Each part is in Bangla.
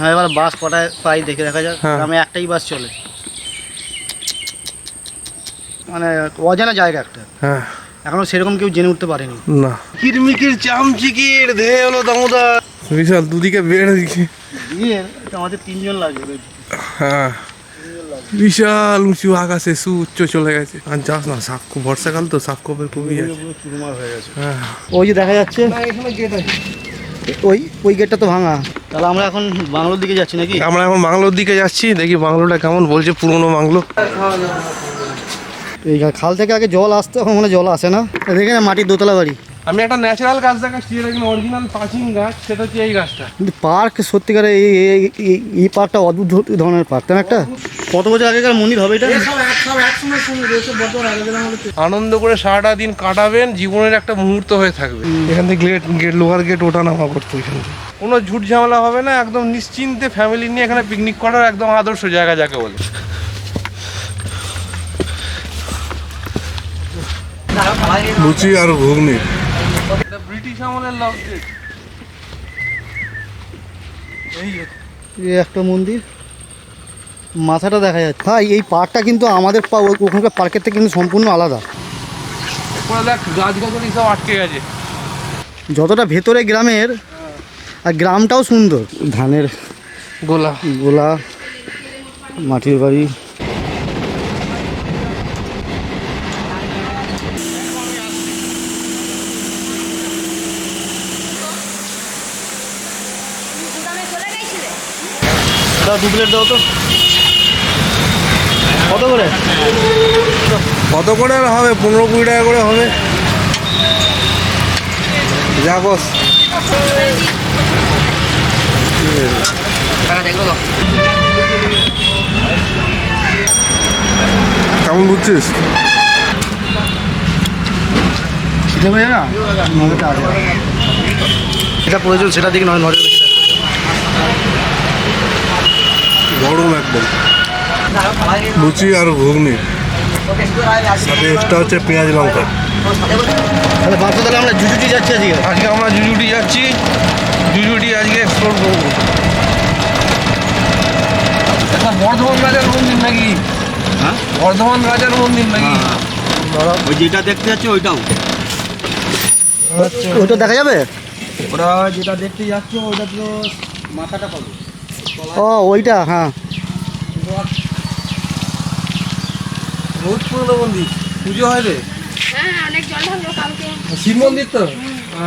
হ্যাঁ এবার বাস কটায় পাই দেখে দেখা যাক। হ্যাঁ। গ্রামে একটাই বাস চলে। মানে অজানা জায়গা একটা। হ্যাঁ। এখনও সেরকম কেউ জেনে উঠতে পারেনি। না। কিরমিকির চামচিকির ধে হলো দামোদর। বিশাল দুদিকে বেড়ে দিকে দিয়ে আমাদের তিনজন লাগবে। হ্যাঁ। বিশাল উঁচু আকাশে সু উচ্চ চলে গেছে। আর যাস না সাপ বর্ষাকাল তো সাপ কপের খুবই আছে। চুরমার হয়ে গেছে। হ্যাঁ। ওই যে দেখা যাচ্ছে। এখানে গেট আছে। ওই ওই গেটটা তো ভাঙা। তাহলে আমরা এখন বাংলোর দিকে যাচ্ছি নাকি? আমরা এখন বাংলোর দিকে যাচ্ছি দেখি বাংলোটা কেমন বলছে পুরনো বাংলো। এই খাল থেকে আগে জল আসতো এখন মনে জল আসে না। দেখে না মাটির দোতলা বাড়ি। আমি একটা ন্যাচারাল গাছ দেখাচ্ছি কিনা অরিজিনাল প্রাচীন গাছ সেটা হচ্ছে এই গাছটা। পার্ক সত্যিকারে এই পার্কটা অদ্ভুত ধরনের পার্ক তাই না একটা? কত বছর আগেকার মন্দির হবে এটা? আনন্দ করে সারাটা দিন কাটাবেন জীবনের একটা মুহূর্ত হয়ে থাকবে। এখান থেকে গেট গেট লোহার গেট ওঠা নামা করতো এখান থেকে। কোনো ঝুট ঝামেলা হবে না একদম নিশ্চিন্তে ফ্যামিলি নিয়ে এখানে পিকনিক করার একদম আদর্শ জায়গা যাকে বলে। লুচি আর ঘুগনি। এটা ব্রিটিশ আমলের লক গেট এই একটা মন্দির। মাথাটা দেখা যাচ্ছে। ভাই এই পার্কটা কিন্তু আমাদের ওখানকার পার্কের থেকে কিন্তু সম্পূর্ণ আলাদা। দেখ গাছ গাছালি সব আটকে গেছে। যতটা ভেতরে গ্রামের আর গ্রামটাও সুন্দর। ধানের গোলা। গোলা মাটির বাড়ি। দাও দু প্লেট দাও তো। কত করে? কত করে আর হবে? পনেরো কুড়ি টাকা করে হবে। যা বস কেমন বুঝছিস আছে প্রয়োজন সেটা দিকে নয় নজর গরম একদম। লুচি আর ঘুগনি। সাথে এক্সট্রা হচ্ছে পেঁয়াজ লঙ্কা। তাহলে বাচ্চা তাহলে আমরা জুজুটি যাচ্ছি আজকে। আজকে আমরা জুজুটি যাচ্ছি। জুজুটি আজকে এক্সপ্লোর করব। এটা বর্ধমান রাজার মন্দির নাকি? হ্যাঁ? বর্ধমান রাজার মন্দির নাকি? ওই যেটা দেখতে যাচ্ছে ওইটাও। ওইটা দেখা যাবে? ওরা যেটা দেখতে যাচ্ছে ওইটা তো মাথাটা পাবে। ও ওইটা হ্যাঁ। বহুত পুরনো মন্দির। পুজো হয় রে। হ্যাঁ অনেক জল হলো কালকে। শিব মন্দির তো?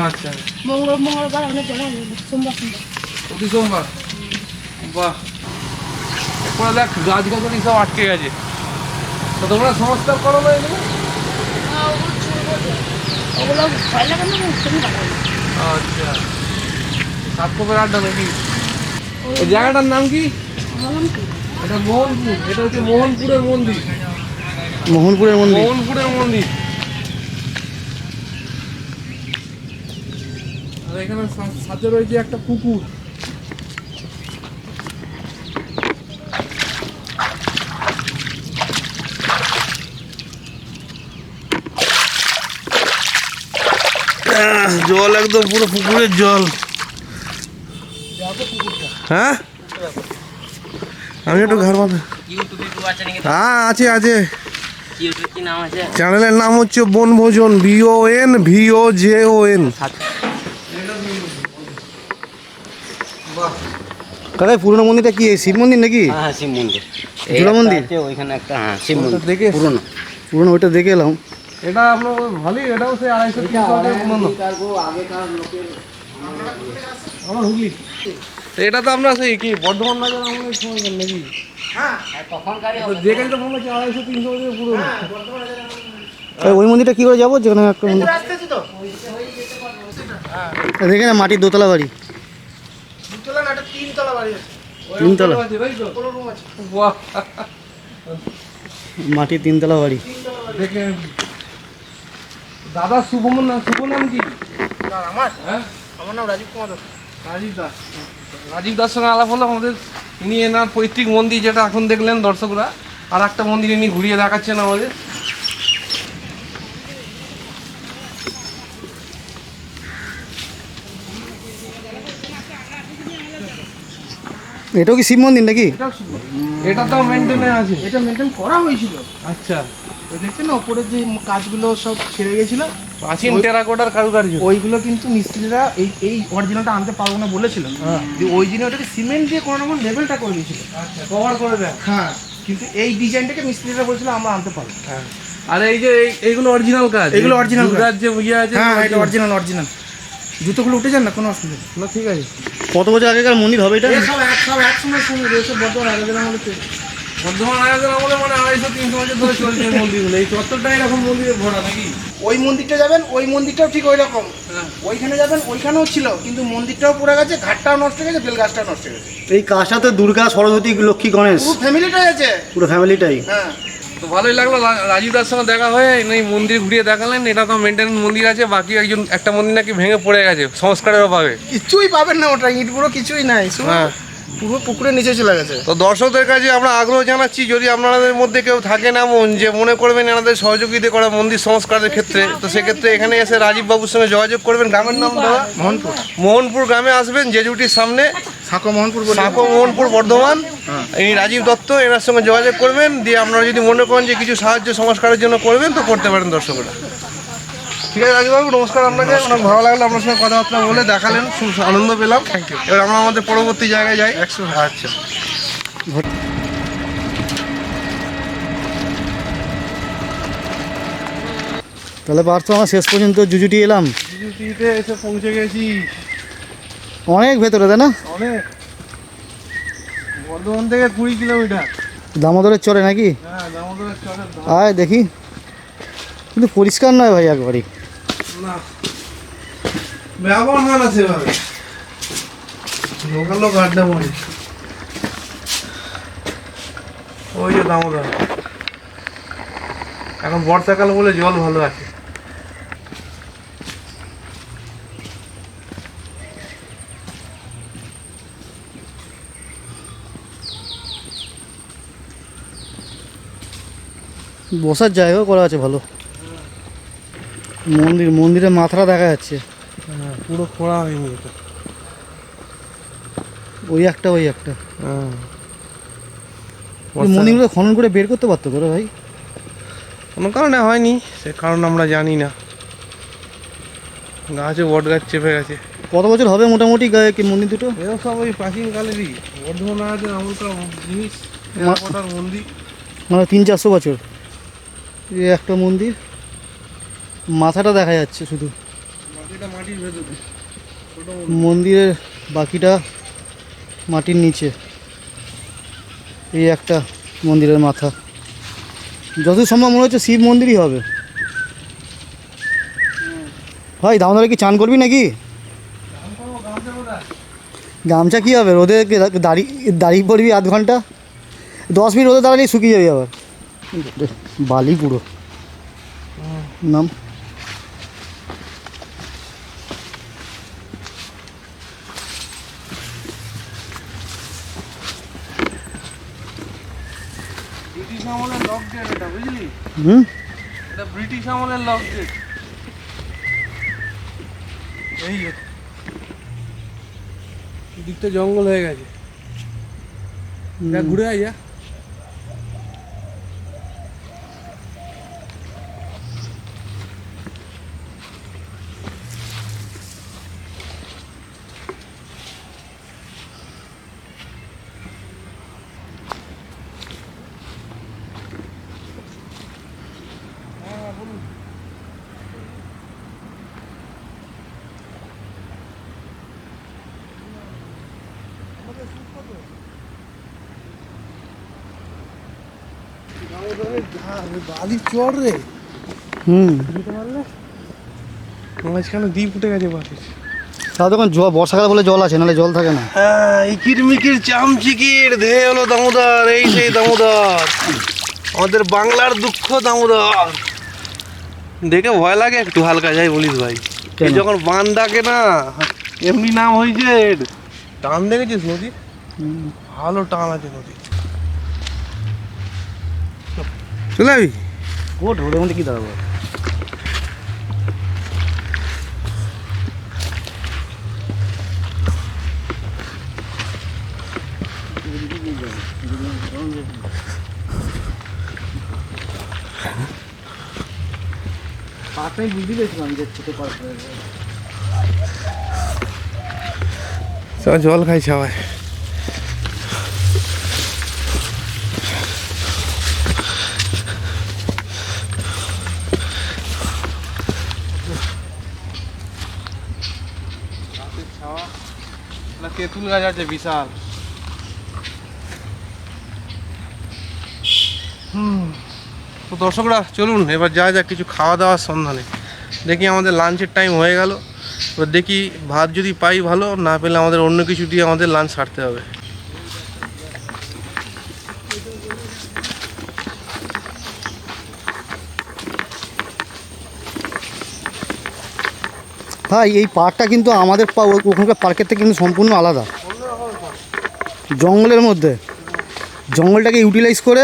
আচ্ছা। মঙ্গল মঙ্গলবার অনেক জল হলো সোমবার প্রতি সোমবার? বাহ। ওরা দেখ গাছ গাছালি সব আটকে গেছে। তো তোমরা সংস্কার করো না এগুলো? হ্যাঁ, ওগুলো ভয় লাগে না আচ্ছা। সাতকোপের আড্ডা নাকি? এই জায়গাটার নাম কি? এটা মোহনপুর। এটা হচ্ছে মোহনপুরের মন্দির। মোহনপুরের মন্দির? মোহনপুরের মন্দির। আর এখানে সা- সাথে রয়েছে একটা পুকুর। আহ, জল একদম পুরো পুকুরের জল। হ্যাঁ? আমি একটু ঘর বাঁধা হ্যাঁ আছে আছে। চ্যানেলের নাম হচ্ছে বনভোজন ভিও এন ভিও জে ও এন পুরনো মন্দিরটা কি শিব মন্দির নাকি? হ্যাঁ হ্যাঁ শিব মন্দির। জোড়া মন্দির? ওইখানে একটা হ্যাঁ শিব মন্দির। দেখে পুরনো। পুরনো ওইটা দেখে এলাম। এটা আপনার ভালোই এটাও সেই আড়াইশো তিনশো পুরনো। আমার হুগলি। এটা তো আমরা সেই কি বর্ধমান বাজার আমাদের সময় নাকি? যেখানে তো মনে হচ্ছে আড়াইশো তিনশো পুরনো। এই ওই মন্দিরটা কি করে যাব? যেখানে একটা মন্দির দেখে না মাটির দোতলা বাড়ি। তিনতলা মাটির তিনতলা বাড়ি। দেখে দাদা শুভ নাম শুভ নাম কি? আমার। হ্যাঁ? আমার নাম রাজীব কুমার রাজীব দাস। রাজীব দাস সঙ্গে আলাপ হলো আমাদের। ইনি এনার পৈতৃক মন্দির যেটা এখন দেখলেন দর্শকরা। আর একটা মন্দির ইনি ঘুরিয়ে দেখাচ্ছেন আমাদের। এটাও কি শিব মন্দির নাকি? এটা তো মেনটেনে আছে। এটা মেনটেন করা হয়েছিল। আচ্ছা। দেখছেন না ওপরে যে কাজগুলো সব ছেড়ে গেছিল? প্রাচীন টেরাকোটার কারুকার্য। ওইগুলো কিন্তু মিস্ত্রিরা এই এই অরিজিনালটা আনতে পারব না বলেছিল যে ওই ওটাকে সিমেন্ট দিয়ে কোনো রকম লেভেলটা করে দিয়েছিল। আচ্ছা। কভার করে দেয়। হ্যাঁ। কিন্তু এই ডিজাইনটাকে মিস্ত্রিরা বলছিল আমরা আনতে পারব হ্যাঁ। আর এই যে এই- এইগুলো অরিজিনাল কাজ। এগুলো original কাজ। যে ইয়ে আছে হ্যাঁ এটা অরিজিনাল অরিজিনাল জুতোগুলো উঠে যান না কোনো অসুবিধা নেই। না ঠিক আছে। কত বছর আগেকার মন্দির হবে এটা? সব এক সব এক সময় রয়েছে আগের আমলে তৈরি। বর্ধমান আয়োজন আমলে মানে আড়াইশো তিনশো বছর ধরে চলছে মন্দিরগুলো। এই চত্বরটা এরকম মন্দিরে ভরা নাকি? ওই মন্দিরটা যাবেন ওই মন্দিরটাও ঠিক ওই রকম। ওইখানে যাবেন ওইখানেও ছিল কিন্তু মন্দিরটাও পড়ে গেছে ঘাটটাও নষ্ট হয়ে গেছে বেল গাছটাও নষ্ট হয়ে গেছে। এই কাজটাতে দুর্গা সরস্বতী লক্ষ্মী গণেশ। পুরো ফ্যামিলিটাই আছে। পুরো ফ্যামিলিটাই। হ্যাঁ। তো ভালোই লাগল রা- রাজীব দার সঙ্গে দেখা হয়ে এই মন্দির ঘুরিয়ে দেখালেন এটা তো মেনটেন মন্দির আছে বাকি একজন একটা মন্দির নাকি ভেঙে পড়ে গেছে সংস্কারের অভাবে। কিছুই পাবেন না ওটা ইটগুলো কিছুই নাই হ্যাঁ। পুরো পুকুরের নিচে চলে গেছে। তো দর্শকদের কাছে আমরা আগ্রহ জানাচ্ছি যদি আপনাদের মধ্যে কেউ থাকেন এমন যে মনে করবেন এনাদের সহযোগিতা করা মন্দির সংস্কারের ক্ষেত্রে তো সেক্ষেত্রে এখানে এসে রাজীব বাবুর সঙ্গে যোগাযোগ করবেন। গ্রামের নাম দাদা মোহনপুর। মোহনপুর গ্রামে আসবেন জেজুটির সামনে। সাঁকো মোহনপুর সাঁকো মোহনপুর বর্ধমান। এই রাজীব দত্ত এনার সঙ্গে যোগাযোগ করবেন। দিয়ে আপনারা যদি মনে করেন যে কিছু সাহায্য সংস্কারের জন্য করবেন তো করতে পারেন দর্শকরা। ঠিক আছে রাজীববাবু নমস্কার আপনাকে। অনেক ভালো লাগল আপনার সঙ্গে কথাবার্তা বলে দেখালেন খুব আনন্দ পেলাম। থ্যাংক ইউ এবার আমরা আমাদের পরবর্তী জায়গায় যাই। একশো আচ্ছা। তাহলে পার্থ আমার শেষ পর্যন্ত জুজুটি এলাম। জুজুটিতে এসে পৌঁছে গেছি। অনেক ভেতরে তাই না? অনেক। বর্ধমান থেকে কুড়ি কিলোমিটার। দামোদরের চরে নাকি? হ্যাঁ দামোদরের ধার। আয় দেখি। কিন্তু পরিষ্কার নয় ভাই একবারই। না। ব্যবহার হয় না সেভাবে। লোকাল লোক পড়ে ওই যে দামোদর। এখন বর্ষাকাল বলে জল ভালো আছে। বসার জায়গাও করা আছে ভালো। মন্দির মন্দিরের মাথাটা দেখা যাচ্ছে। হ্যাঁ পুরো খোঁড়া হয়নি এটা। ওই একটা ওই একটা। হ্যাঁ। মন্দিরগুলো খনন করে বের করতে পারতো তোরা ভাই? কোনো কারণে হয়নি সে কারণ আমরা জানি না। গাছে বট গাছ চেপে গেছে। কত বছর হবে মোটামুটি গায়ে- কি মন্দির দুটো? এরকম সব ওই প্রাচীন কালেরই। বর্ধমান আছে আমলকার জিনিস মন্দির। মানে তিন চারশো বছর। এই একটা মন্দির। মাথাটা দেখা যাচ্ছে শুধু। মন্দিরের বাকিটা মাটির নিচে। এই একটা মন্দিরের মাথা। যত সম্ভব মনে হচ্ছে শিব মন্দিরই হবে। ভাই দামোদরে কি চান করবি নাকি? গামছা কি হবে? রোদে কি দাড়ি দাঁড়িয়ে পড়বি আধ ঘণ্টা? দশ মিনিট রোদে দাঁড়ালেই শুকিয়ে যাবি আবার। বালি পুরো। নাম ব্রিটিশ আমলের লক গেট এটা বুঝলি হুম? এটা ব্রিটিশ আমলের লক গেট এই যে। এদিকটা জঙ্গল হয়ে গেছে। ঘুরে আয় যা। চর রে। হুম। মাঝখানে দ্বীপ উঠে গেছে বালির। তখন জল বর্ষাকাল বলে জল আছে নাহলে জল থাকে না। হ্যাঁ ইকির মিকির চামচিকির ধে হলো দামোদর এই সেই দামোদর। আমাদের বাংলার দুঃখ দামোদর। দেখে ভয় লাগে একটু হালকা যাই বলিস ভাই। যখন বান ডাকে না এমনি নাম হয়েছে। টান দেখেছিস নদী ভালো টান আছে নদী চলে আবি। ওঠ ওদের মধ্যে কী দাঁড়াবো? পাতায় বুঝতে যে জল খাই সবাই। তেঁতুল গাছ আছে বিশাল। তো দর্শকরা, চলুন, এবার যা যা কিছু খাওয়া দাওয়ার সন্ধানে। দেখি আমাদের লাঞ্চের টাইম হয়ে গেল। এবার দেখি ভাত যদি পাই ভালো, না পেলে আমাদের অন্য কিছু দিয়ে আমাদের লাঞ্চ সারতে হবে। ভাই এই পার্কটা কিন্তু আমাদের ওখানকার পার্কের থেকে কিন্তু সম্পূর্ণ আলাদা। জঙ্গলের মধ্যে। জঙ্গলটাকে ইউটিলাইজ করে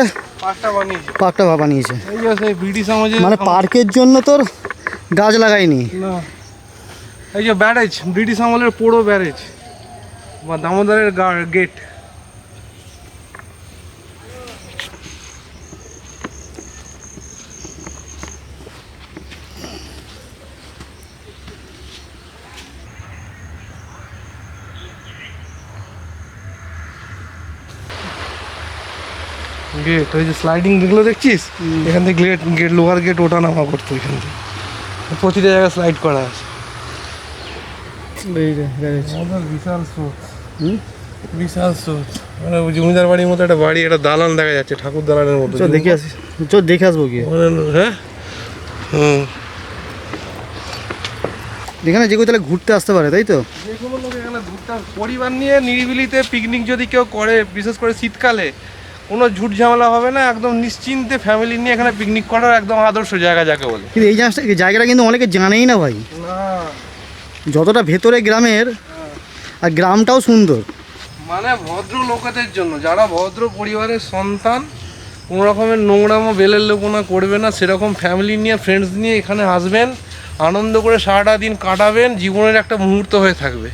পার্কটা বানিয়েছে। মানে পার্কের জন্য তোর গাছ লাগায়নি এই যে ব্যারেজ ব্রিটিশ আমলের পোড়ো ব্যারেজ। বা দামোদরের গেট গেট ওই যে স্লাইডিং যেগুলো দেখছিস? এখান থেকে গেট গেট লোহার গেট ওঠা নামা করতো এখান থেকে। প্রতিটা জায়গায় স্লাইড করা আছে। বিশাল স্রোত। বিশাল স্রোত। মানে জমিদার বাড়ির মতো একটা বাড়ি একটা দালান দেখা যাচ্ছে ঠাকুর দালানের মতো। চল দেখে আসি চল দেখে আসব গিয়ে। হ্যাঁ? হুম। এখানে যে কেউ তাহলে ঘুরতে আসতে পারে তাই তো? যে কোনো লোক এখানে ঘুরতে পরিবার নিয়ে নিরিবিলিতে পিকনিক যদি কেউ করে বিশেষ করে শীতকালে কোনো ঝুট ঝামেলা হবে না একদম নিশ্চিন্তে ফ্যামিলি নিয়ে এখানে পিকনিক করার একদম আদর্শ জায়গা যাকে বলে। কিন্তু এই জিনিসটা জায়গাটা কিন্তু অনেকে জানেই না ভাই। না। যতটা ভেতরে গ্রামের আর গ্রামটাও সুন্দর। মানে ভদ্র লোকেদের জন্য যারা ভদ্র পরিবারের সন্তান কোনো রকমের নোংরামো বেলের লোপনা করবে না সেরকম ফ্যামিলি নিয়ে ফ্রেন্ডস নিয়ে এখানে আসবেন আনন্দ করে সারাটা দিন কাটাবেন জীবনের একটা মুহূর্ত হয়ে থাকবে।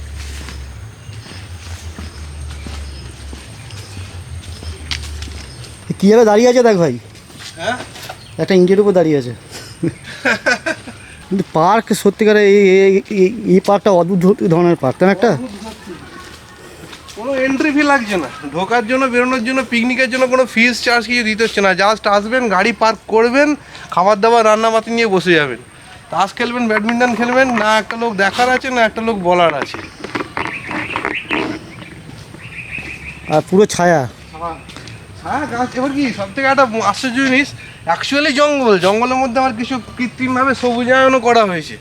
কীভাবে দাঁড়িয়ে আছে দেখ ভাই? হ্যাঁ? একটা ইঞ্চের উপর দাঁড়িয়ে আছে। কিন্তু পার্ক সত্যিকারে এই এই- পার্কটা অদ্ভুত ধরনের পার্ক তাই একটা? কোনো এন্ট্রি ফি লাগছে না। ঢোকার জন্য বেরোনোর জন্য পিকনিকের জন্য কোনো ফিস চার্জ কিছু দিতে হচ্ছে না। জাস্ট আসবেন গাড়ি পার্ক করবেন খাবার দাবার রান্নাবাতি নিয়ে বসে যাবেন। তাস খেলবেন ব্যাডমিন্টন খেলবেন না একটা লোক দেখার আছে না একটা লোক বলার আছে। আর পুরো ছায়া। হ্যাঁ। গাছ এবার কি সব থেকে একটা আশ্চর্য জিনিস অ্যাকচুয়ালি জঙ্গল জঙ্গলের মধ্যে আমার কিছু কৃত্রিমভাবে সবুজায়নও করা হয়েছে।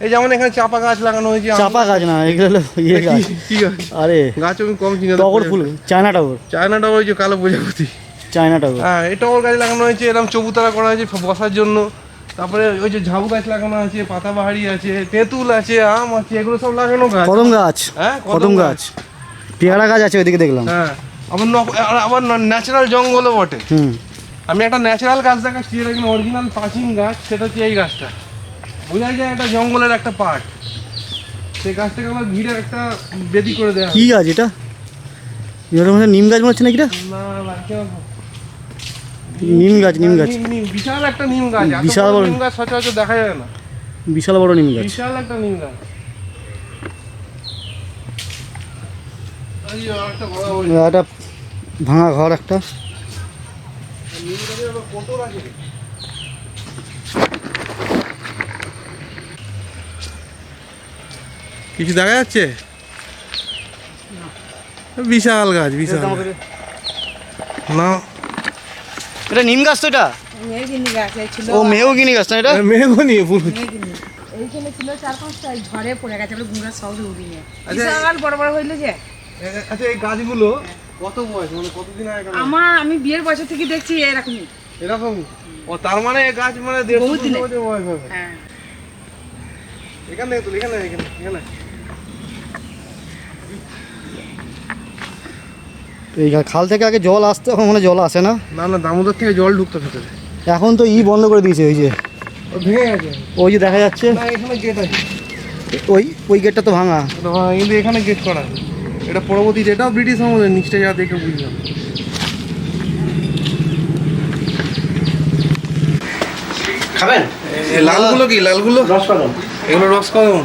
এই যেমন এখানে চাপা গাছ লাগানো হয়েছে চাপা গাছ না এগুলো ইয়ে গাছ। কি- কি গাছ? আরে গাছ আমি কম চিনি টগর ফুল চায়না টগর। চায়নাটা হয়েছে কালো প্রজাপতি। চায়না টগর। হ্যাঁ এই টগর গাছ লাগানো হয়েছে এরকম চবুতরা করা হয়েছে বসার জন্য। তারপরে ওই যে ঝাউ গাছ লাগানো আছে পাতাবাহারি আছে তেঁতুল আছে আম আছে এগুলো সব লাগানো গাছ। কদম গাছ। হ্যাঁ কদম গাছ। পেয়ারা গাছ আছে ওইদিকে দেখলাম। হ্যাঁ। আবার নক- আর- আবার ন্যাচারাল জঙ্গলও বটে। আমি একটা ন্যাচারাল গাছ দেখাচ্ছি এটা কিন্তু অরিজিনাল প্রাচীন গাছ সেটা হচ্ছে এই গাছটা। বোঝা যায় একটা জঙ্গলের একটা পার্ট সেই গাছটাকে আমার ঘিরে একটা বেদি করে দেওয়া কি গাছ এটা? মধ্যে নিম গাছ মনে হচ্ছে না কিটা না নিম গাছ নিম গাছ। বিশাল একটা নিম গাছ। বিশাল বড়। নিম গাছ সচরাচর দেখা যায় না। বিশাল বড় নিম গাছ। বিশাল একটা নিম গাছ। একটা ভাঙা ঘর একটা। কিছু দেখা যাচ্ছে? বিশাল গাছ বিশাল না। এটা নিম গাছ তো এটা? ও মেহগিনি গাছ না এটা? পুরো। মেঘিনি এইখানে ছিল চার পাঁচটা এই ঝড়ে পড়ে গেছে আমরা উড়িয়ে আচ্ছা, বিশাল বড় বড় হইল যে। আচ্ছা এই গাছগুলো কত বয়স? মানে কতদিন আগে আমার আমি বিয়ের বছর থেকে দেখছি এরকমই। এরকম? ও তার মানে এই গাছ মানে দেড়শো বহুদিনে। বছর বয়স হবে। হ্যাঁ। এখানে তো এখানে এখানে এখানে খাল থেকে আগে জল আসতো এখন মনে জল আসে না। না না দামোদর থেকে জল ঢুকতো ভেতরে এখন তো ই বন্ধ করে দিয়েছে ওই যে। ও ভেঙে গেছে। ওই যে দেখা যাচ্ছে। না এখানে গেট আছে। ওই ওই গেটটা তো ভাঙা। কিন্তু এখানে গেট করা। এটা পরবর্তীতে এটাও ব্রিটিশ আমলের নিচটা যা দেখে বুঝলাম। খাবেন? লালগুলো কি লালগুলো? রস কদম এগুলো রস কদম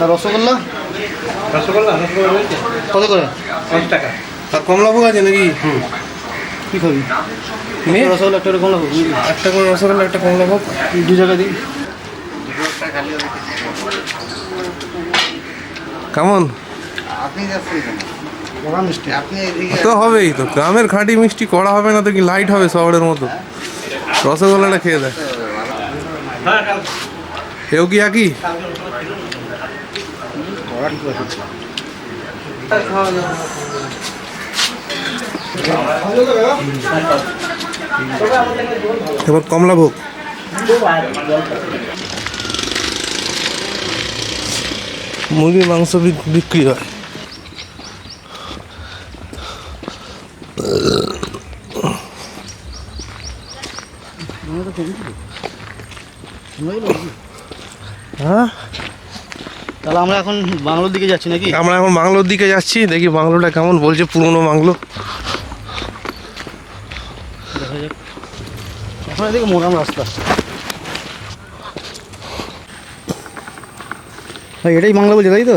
আর রসগোল্লা রসগোল্লা রসগোল্লা কত করে? দশ টাকা। আর কমলাভোগ আছে নাকি? কী খাবি? নে। একটা রসগোল্লা একটা একটা করে রসগোল্লা একটা কমলাভোগ দু জায়গা দিই। কেমন বড়া মিষ্টি আপনি এদিকে তো হবেই তো গ্রামের খাঁটি মিষ্টি করা হবে না তো কি লাইট হবে শহরের মতো? রসগোল্লাটা খেয়ে দেয় এও কি একই? এবার কমলাভোগ মুরগির মাংস বিক্রি হয়। হ্যাঁ? তাহলে আমরা এখন বাংলোর দিকে যাচ্ছি নাকি? আমরা এখন বাংলোর দিকে যাচ্ছি দেখি বাংলোটা কেমন বলছে পুরনো বাংলো। দেখা যাক। এখন এদিকে মোরাম রাস্তা। এটাই বাংলা বলছে তাই তো?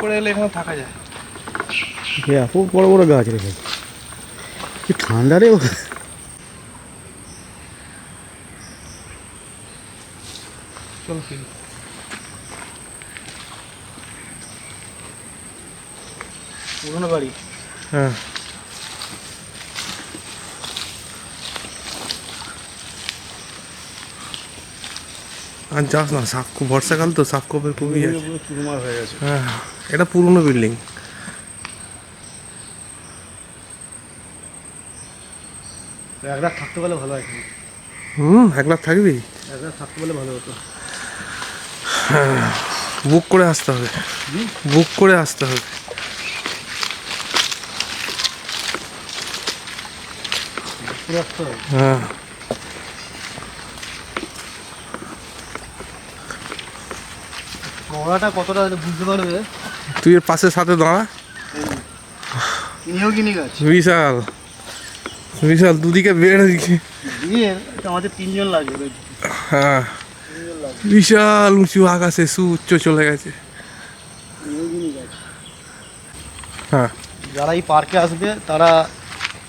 করে এলে এখানে থাকা যায়। হ্যাঁ খুব বড় বড় গাছ রেখে কি ঠান্ডা রে চলো পুরোনো বাড়ি? হ্যাঁ। আর যাস না সাপ বর্ষাকাল তো সাপ কপের খুবই হয়ে গেছে। হ্যাঁ এটা পুরনো বিল্ডিং এক রাত থাকতে পারলে ভালো হয়। হুম এক লাখ থাকবি? এক রাত থাকতে পারলে ভালো হতো। বুক করে আসতে হবে। বুক করে আসতে হবে। হ্যাঁ। মহড়াটা কতটা বুঝতে পারবে? তুই এর পাশে সাথে দাঁড়া। কিনেও কিনি গাছ। বিশাল। বিশাল দুদিকে বেড়ে দিকে। আমাদের তিনজন লাগে ওই হ্যাঁ। বিশাল উঁচু আকাশে সুউচ্চ চলে গেছে। হ্যাঁ। যারা এই পার্কে আসবে তারা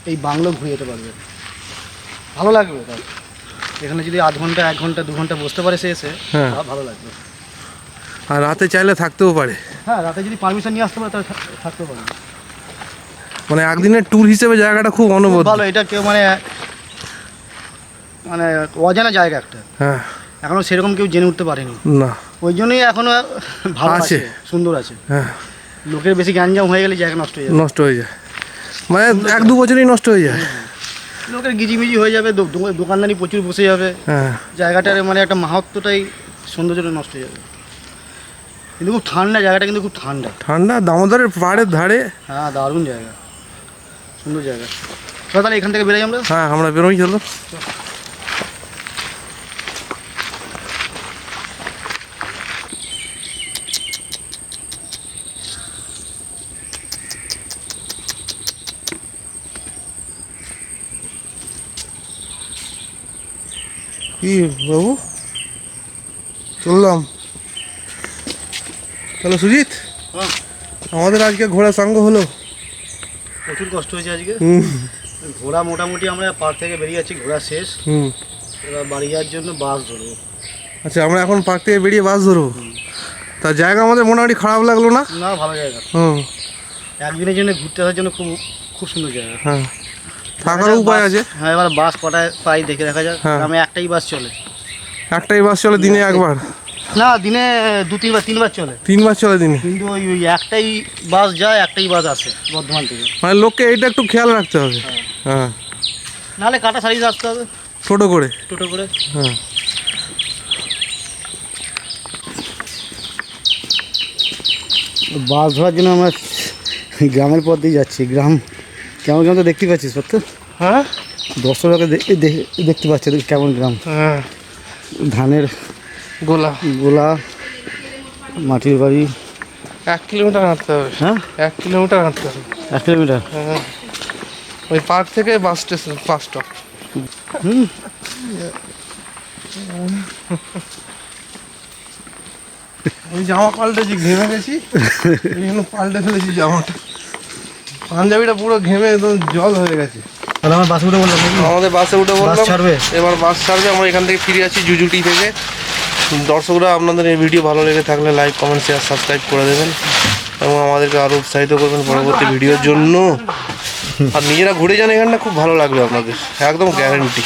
এই বাংলো ঘুরে যেতে পারবে। ভালো লাগবে তার এখানে যদি আধ ঘণ্টা এক ঘণ্টা দু ঘণ্টা বসতে পারে সে এসে হ্যাঁ। ভালো লাগবে। আর রাতে চাইলে থাকতেও পারে। হ্যাঁ রাতে যদি পারমিশন নিয়ে আসতে পারে তাহলে থাক- থাকতে পারে মানে একদিনের ট্যুর হিসেবে জায়গাটা খুব অনবদ্য। ভালো এটা কেউ মানে মানে অজানা জায়গা একটা। হ্যাঁ। এখনও সেরকম কেউ জেনে উঠতে পারেনি। না। ওই জন্যই এখনও ভালো আছে। সুন্দর আছে। হ্যাঁ। লোকের বেশি গ্যাঞ্জাম হয়ে গেলে জায়গা নষ্ট হয়ে যাবে। নষ্ট হয়ে যায়। মানে এক দু বছরই নষ্ট হয়ে যায়। লোকের গিজিমিজি হয়ে যাবে দো- দো- দোকানদানি প্রচুর বসে যাবে। হ্যাঁ। জায়গাটার মানে একটা মাহাত্মটাই সৌন্দর্যটা নষ্ট হয়ে যাবে। কিন্তু খুব ঠান্ডা জায়গাটা কিন্তু খুব ঠান্ডা। ঠান্ডা দামোদরের পাহাড়ের ধারে। হ্যাঁ দারুণ জায়গা। সুন্দর জায়গা চলো তাহলে এখান থেকে বেরোই আমরা হ্যাঁ আমরা বেরোই চলো কি বাবু চললাম তাহলে সুজিত হ্যাঁ। আমাদের আজকে ঘোড়া সাঙ্গ হলো প্রচুর কষ্ট হয়েছে আজকে। ঘোড়া মোটামুটি আমরা পার্ক থেকে বেরিয়ে যাচ্ছি ঘোড়া শেষ। হুম। এবার বাড়ি যাওয়ার জন্য বাস ধরবো। আচ্ছা আমরা এখন পার্ক থেকে বেরিয়ে বাস ধরবো? তা জায়গা আমাদের মোটামুটি খারাপ লাগল না? না ভালো জায়গা। হুম। একদিনের জন্য ঘুরতে আসার জন্য খুব খুব সুন্দর জায়গা। হ্যাঁ। থাকার উপায় আছে? হ্যাঁ এবার বাস কটায় পাই দেখে দেখা যাক। হ্যাঁ। আমি একটাই বাস চলে। একটাই বাস চলে দিনে একবার? না দিনে দু তিনবার তিনবার চলে। তিনবার চলে দিনে? কিন্তু ওই ওই একটাই বাস যায় একটাই বাস আসে বর্ধমান থেকে। মানে লোককে এটা একটু খেয়াল রাখতে হবে। হ্যাঁ। নাহলে কাটা সারিয়ে আসতে হবে। ছোটো করে? টোটো করে। হ্যাঁ। বাস ধরার জন্য আমরা গ্রামের পথ দিয়ে যাচ্ছি। গ্রাম কেমন কেমন তো দেখতে পাচ্ছিস সত্য? হ্যাঁ? দর্শকরা দেখতে পাচ্ছে কেমন গ্রাম। হ্যাঁ। ধানের গোলা। গোলা মাটির বাড়ি। এক কিলোমিটার হাঁটতে হবে। হ্যাঁ? এক কিলোমিটার হাঁটতে হবে। এক কিলোমিটার? হ্যাঁ। ওই পার্ক থেকে বাস স্টেশন বাস স্টপ। ওই জামা পাল্টেছি ঘেমে গেছি এই জন্য পাল্টে ফেলেছি জামাটা। পাঞ্জাবিটা পুরো ঘেমে একদম জল হয়ে গেছে। তাহলে আমার বাসে উঠে বললাম আমাদের বাসে উঠে বললাম বাস ছাড়বে? এবার বাস ছাড়বে আমরা এখান থেকে ফিরে আছি জুজুটি থেকে। দর্শকরা, আপনাদের এই ভিডিও ভালো লেগে থাকলে লাইক কমেন্ট শেয়ার সাবস্ক্রাইব করে দেবেন এবং আমাদেরকে আরও উৎসাহিত করবেন পরবর্তী ভিডিওর জন্য। আর নিজেরা ঘুরে যান এখানটা, খুব ভালো লাগবে আপনাদের, একদম গ্যারান্টি